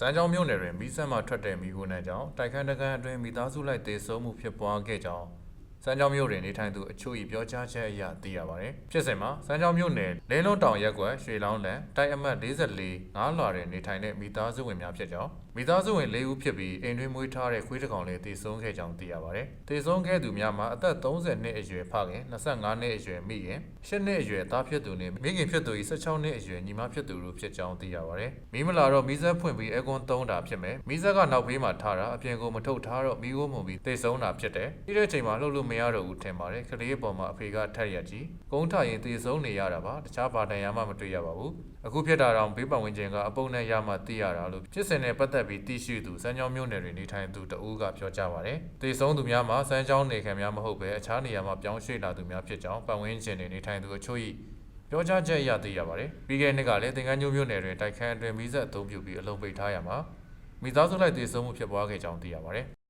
စမ်းချောင်းမြို့နယ်တွင်မိဆက်မှထွက်တဲ့မိခိုးနှံကြောင့် တိုက်ခန်းတကန်းအတွင်း မိသားစုလိုက်တေဆုံးမှုဖြစ်ပွားခဲ့ကြောင်း စမ်းချောင်းမြို့တွင်နေထိုင်သူအချို့၏ပြောကြားချက်အရသိရပါသည်ဖြစ်စဉ်မှာစမ်းချောင်းမြို့နယ်လဲလွန်တောင်ရက်ကွက်ရွှေလောင်းလန်တိုက်အမှတ်44ငားလွာတွင်နေထိုင်တဲ့မိသားစုဝင်များဖြစ်ကြောင်းမိသားစုဝင်၄ဦးဖြစ်ပြီးအိမ်တွင်မွေးထားတဲ့ခွေးတစ်ကောင်လည်းတေဆုံးခဲ့ကြောင်းသိရပါတယ်တေဆုံးခဲ့သူများမှာအသက်30နှစ်အရွယ်ဖခင်25နှစ်အရွယ်မိခင်10နှစ်အရွယ်သားဖြစ်သူနှင့်မိခင်ဖြစ်သူ၏16နှစ်အရွယ်ညီမဖြစ်သူတို့ဖြစ်ကြောင်းသိရပါတယ်မိမလာတော့မိဆက်ဖွင့်ပြီးအဲကွန်3တာဖြစ်မယ်မိဆက်ကနောက်ဘေးမှာထားတာအပြင်ကိုမထုတ်ထားတော့မိကိုမှုန်ပြီးတေဆုံးတာဖြစ်တယ်ဒီတဲ့ချိန်မှာလှုပ်လို့မရတော့ဘူးထင်ပါတယ်ကလေးပေါ်မှာအဖေကထက်ရက်ကြီးကုန်းထရင်တေဆုံးနေရတာပါတခြားဘာတန်ရမှမတွေ့ရပါဘူးအခုဖြစ်တာတော့ဘေးပတ်ဝန်းကျင်ကအပုံနဲ့ရမှသိရတာလို့ဖြစ်စဉ်နဲ့ပတ်သက်ပြီးသိရှိသူစမ်းချောင်းမြို့နယ်တွင်နေထိုင်သူတဦးကပြောကြားပါတယ်တေဆုံးသူများမှာစမ်းချောင်းနေခံများမဟုတ်ပဲအခြားနေရာမှာပြောင်းရွှေ့လာသူများဖြစ်ကြောင်းပတ်ဝန်းကျင်တွင်နေထိုင်သူအချို့၏ပြောကြားချက်အရသိရပါတယ်။ပြီးခဲ့တဲ့နှစ်ကလည်းသင်္ကန်းညိုမြို့နယ်တွင်တိုက်ခန်းအတွင်းမိဆက်အသုံးပြုပြီးအလုံးပိတ်ထားရမှာမိသားစုလိုက်တည်ဆုံမှုဖြစ်ပွားခဲ့ကြောင်းသိရပါတယ်။